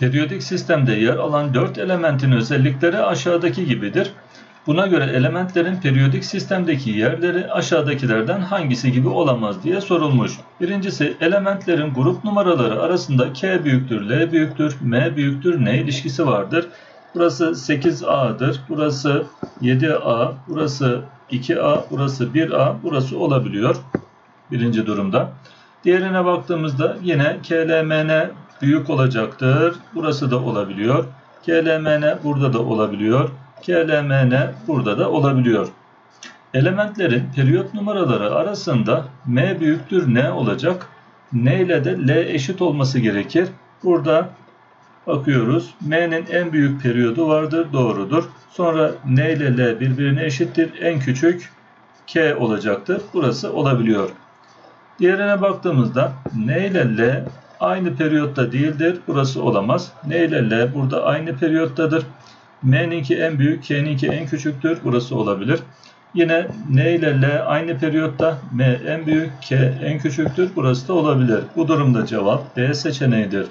Periyodik sistemde yer alan 4 elementin özellikleri aşağıdaki gibidir. Buna göre elementlerin periyodik sistemdeki yerleri aşağıdakilerden hangisi gibi olamaz diye sorulmuş. Birincisi elementlerin grup numaraları arasında K büyüktür, L büyüktür, M büyüktür, N ilişkisi vardır. Burası 8A'dır, burası 7A, burası 2A, burası 1A, burası olabiliyor birinci durumda. Diğerine baktığımızda yine KLMN büyük olacaktır. Burası da olabiliyor. KLMN burada da olabiliyor. KLMN burada da olabiliyor. Elementlerin periyot numaraları arasında M büyüktür N olacak. N ile de L eşit olması gerekir. Burada bakıyoruz. M'nin en büyük periyodu vardır. Doğrudur. Sonra N ile L birbirine eşittir. En küçük K olacaktır. Burası olabiliyor. Diğerine baktığımızda N ile L aynı periyotta değildir. Burası olamaz. N ile L burada aynı periyottadır. M'ninki en büyük, K'ninki en küçüktür. Burası olabilir. Yine N ile L aynı periyotta. M en büyük, K en küçüktür. Burası da olabilir. Bu durumda cevap B seçeneğidir.